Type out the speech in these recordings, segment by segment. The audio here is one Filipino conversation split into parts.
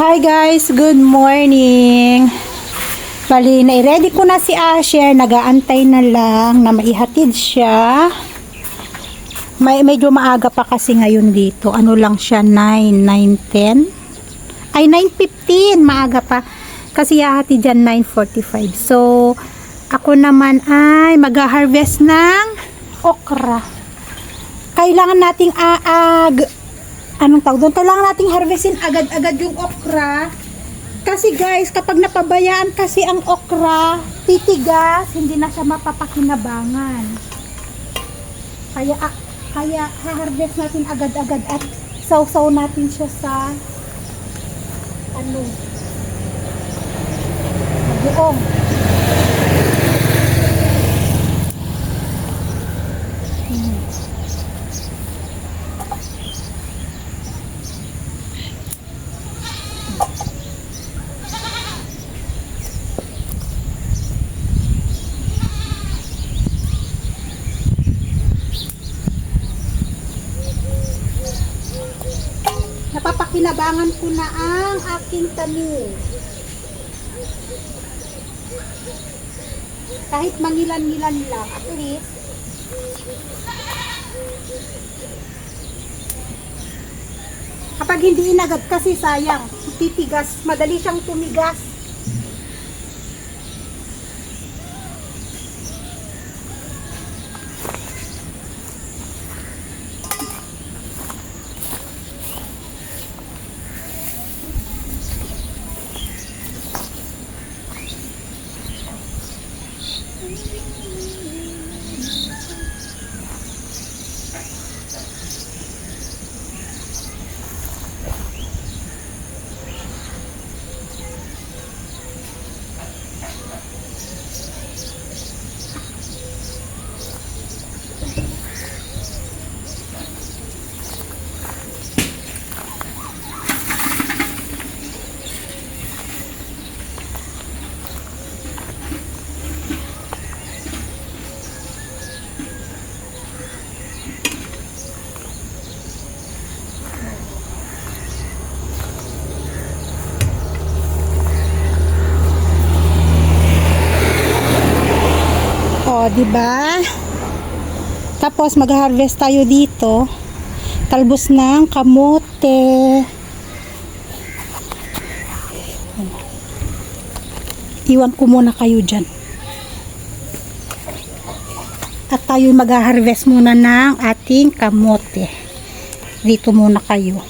Hi guys, good morning. Bali, na-ready ko na si Asher. Nagaantay na lang na maihatid siya. May, medyo maaga pa kasi ngayon dito. Ano lang siya, 9, 9, 10? Ay, 9.15. Maaga pa. Kasi hahatid dyan 9.45. So, ako naman ay mag-harvest ng okra. Kailangan nating aag anong tawag doon? Kailangan nating harvestin agad-agad yung okra. Kasi guys, kapag napabayaan kasi ang okra, titigas, hindi na siya mapapakinabangan. Kaya, ah, kaya ha-harvest natin agad-agad at sausaw natin siya sa ano, buong. Napapakinabangan ko na ang aking tanim. Kahit mangilan-ngilan lang, at least, kapag hindi inagad kasi sayang, titigas, madali siyang tumigas. Di ba? Tapos mag-harvest tayo dito. Talbos ng kamote. Iwan ko muna kayo dyan. At tayo mag-harvest muna ng ating kamote. Dito muna kayo.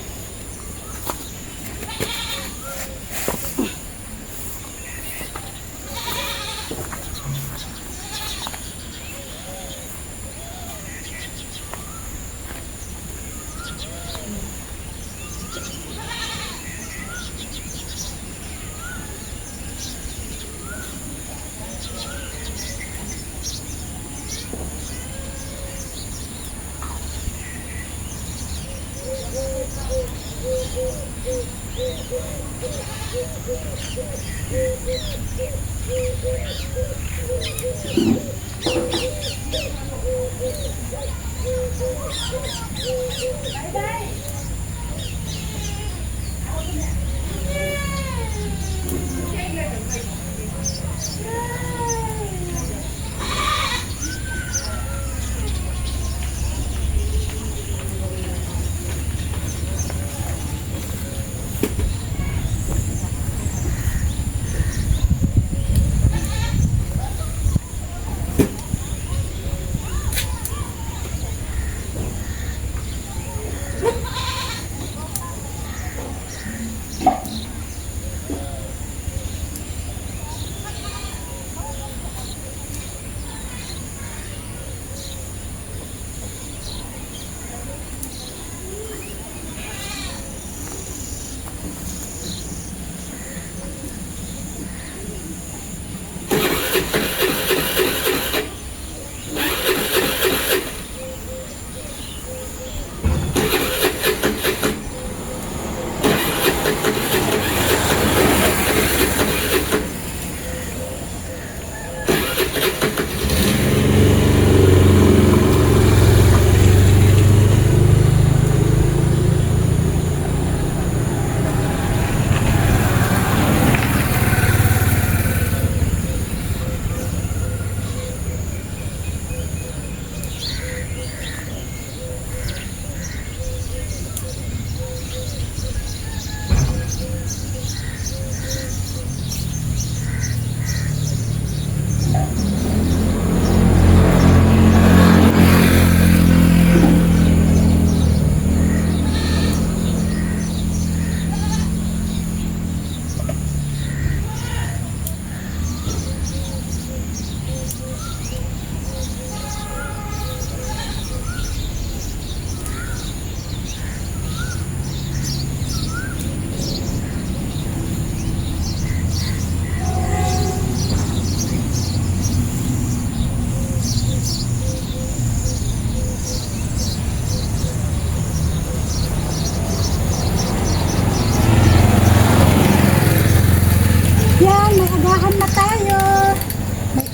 Bye-bye!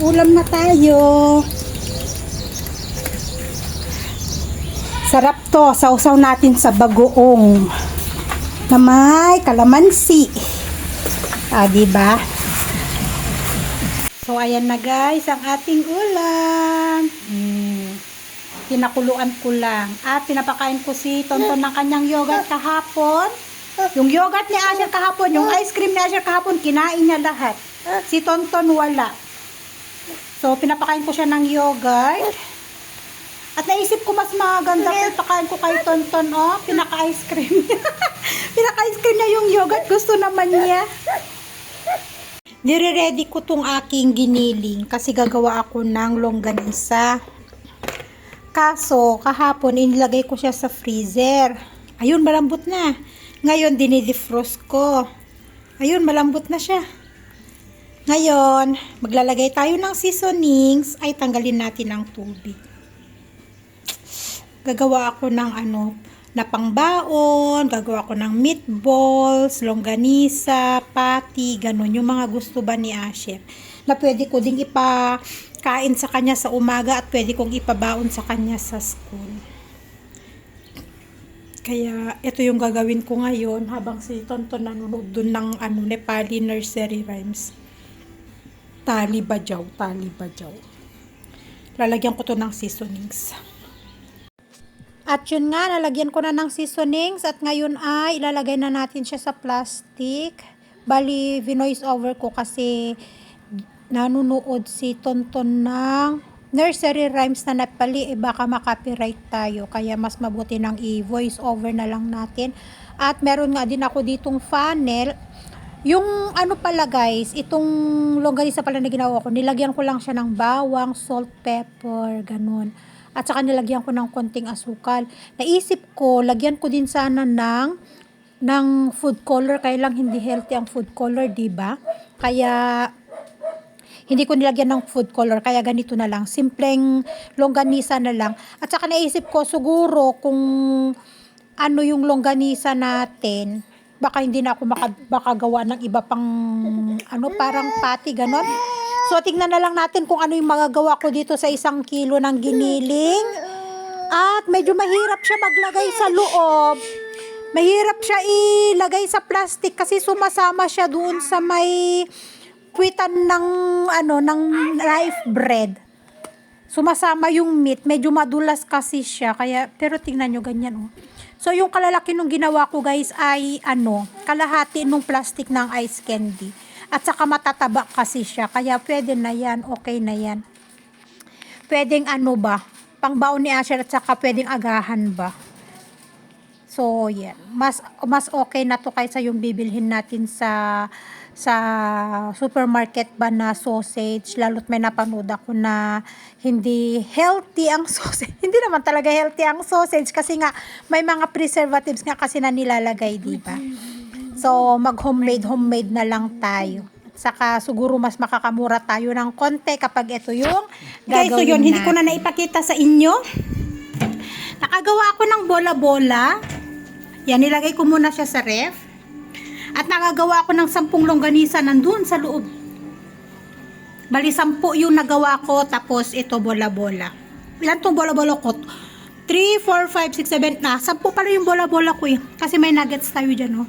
Ulam na tayo. Sarap to. Sausaw natin sa bagoong. Na may kalamansi. Ah, di ba? So, ayan na guys, ang ating ulam. Hmm. Pinakuluan ko lang. At pinapakain ko si Tonton ng kanyang yogurt kahapon. Yung yogurt ni Asher kahapon, yung ice cream ni Asher kahapon, kinain niya lahat. Si Tonton wala. So, pinapakain ko siya ng yogurt. At naisip ko mas maganda kung ipakain ko kay Tonton, oh, pinaka-ice cream. pinaka-ice cream niya yung yogurt. Gusto naman niya. Nire-ready ko tong aking giniling kasi gagawa ako ng longganisa. Kaso, kahapon inilagay ko siya sa freezer. Ayun, malambot na. Ngayon, dinidefrost ko. Ayun, malambot na siya. Ngayon, maglalagay tayo ng seasonings. Ay, tanggalin natin ang tubig. Gagawa ako ng ano, na pangbaon, gagawa ko ng meatballs, longganisa, patty, ganun. Yung mga gusto ba ni Asher. Na pwede ko ding ipakain sa kanya sa umaga at pwede kong ipabaon sa kanya sa school. Kaya ito yung gagawin ko ngayon habang si Tonton nanonood dun ng ano, Nepali nursery rhymes. Tali bajaw, tali bajaw. Lalagyan ko to ng seasonings. At yun nga, nalagyan ko na ng seasonings at ngayon ay ilalagay na natin siya sa plastic. Bali, vinoise over ko kasi nanunood si Tonton ng nursery rhymes na napali, eh baka makopyright tayo. Kaya mas mabuti nang i-voice over na lang natin. At meron nga din ako ditong funnel. Yung ano pala guys, itong longganisa pala na ginawa ko, nilagyan ko lang siya ng bawang, salt, pepper, ganun. At saka nilagyan ko ng konting asukal. Naisip ko, lagyan ko din sana ng ng food color kaya lang hindi healthy ang food color, 'di ba? Kaya hindi ko nilagyan ng food color kaya ganito na lang. Simpleng longganisa na lang. At saka naisip ko siguro kung ano yung longganisa natin, baka hindi na ako maka, makagawa ng iba pang ano parang patty ganon. So tingnan na lang natin kung ano yung magagawa ko dito sa isang kilo ng giniling. At medyo mahirap siya maglagay sa loob. Mahirap siya ilagay sa plastic kasi sumasama siya doon sa may puwitan ng ano ng life bread. Sumasama yung meat, medyo madulas kasi siya kaya pero tingnan nyo ganyan oh. So yung kalalaki nung ginawa ko guys ay ano, kalahati nung plastic ng ice candy. At saka matataba kasi siya kaya pwede na yan, okay na yan. Pwedeng ano ba, pangbaon ni Asher at saka pwedeng agahan ba. So, yan. Mas, mas okay na to kaysa yung bibilhin natin sa sa supermarket ba na sausage, lalo't may napanood ako na hindi healthy ang sausage. hindi naman talaga healthy ang sausage kasi nga may mga preservatives nga kasi na nilalagay, di ba? So, mag-homemade, homemade na lang tayo. Saka siguro mas makakamura tayo ng konti kapag ito yung Guys, so gagawin yun, hindi ko na natin. naipakita sa inyo. Nakagawa ako ng bola-bola. Yan, nilagay ko muna siya sa ref. At nakagawa ako ng sampung longganisa nandun sa loob. Bali, sampu yung nagawa ko, tapos ito bola-bola. Ilan tong bola-bola ko? 3, 4, 5, 6, 7, na. Sampu pala yung bola-bola ko eh. Kasi may nuggets tayo dyan, oh.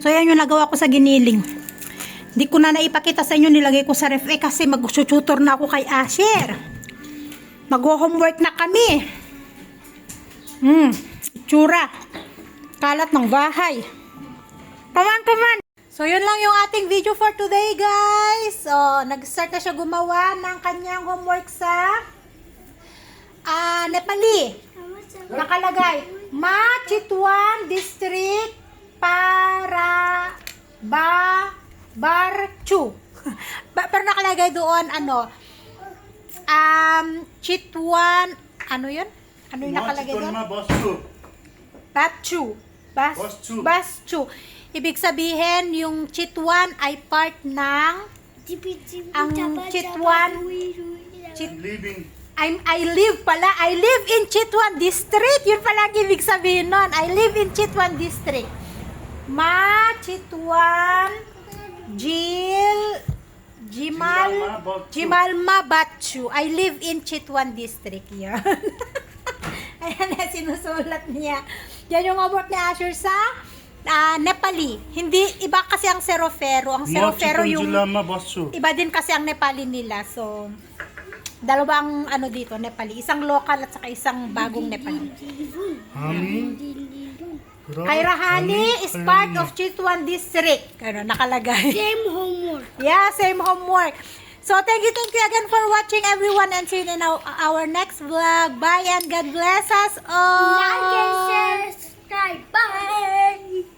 So, yan yung nagawa ko sa giniling. Hindi ko na naipakita sa inyo, nilagay ko sa ref eh, kasi mag-tutor na ako kay Asher. Mag-homework na kami. Hmm, tsura. Kalat ng bahay. Come on, come on. So, yun lang yung ating video for today, guys. So, nag-start na siya gumawa ng kanyang homework sa ah Nepali. Nakalagay, Machitwan District para ba Barchu. ba, pero nakalagay doon ano um Chitwan ano yun? Ano yung nakalagay doon? Machitwan Bastu. Batchu. Bas, Baschu. Baschu. Ibig sabihin, yung Chitwan ay part ng ang Chitwan Chit, Living. I'm, I live pala. I live in Chitwan District. Yun pala ang ibig sabihin nun. I live in Chitwan District. Ma Chitwan Jil Jimal, Jimalma Batchu. Jimalma Batchu. I live in Chitwan District. Yan. Ayan na, sinusulat niya. Yan yung homework ni Asher sa ah, Nepali. Hindi, iba kasi ang Serofero. Ang Serofero yung, Lama Basu. iba din kasi ang Nepali nila. So, dalawang ano dito, Nepali. Isang local at saka isang bagong Nepali. Hani. Kairahani is part of Chitwan District. Ano, nakalagay. Same homework. Yeah, same homework. So, thank you, thank you again for watching everyone and see in our, our next vlog. Bye and God bless us all. Like and share, subscribe. Bye.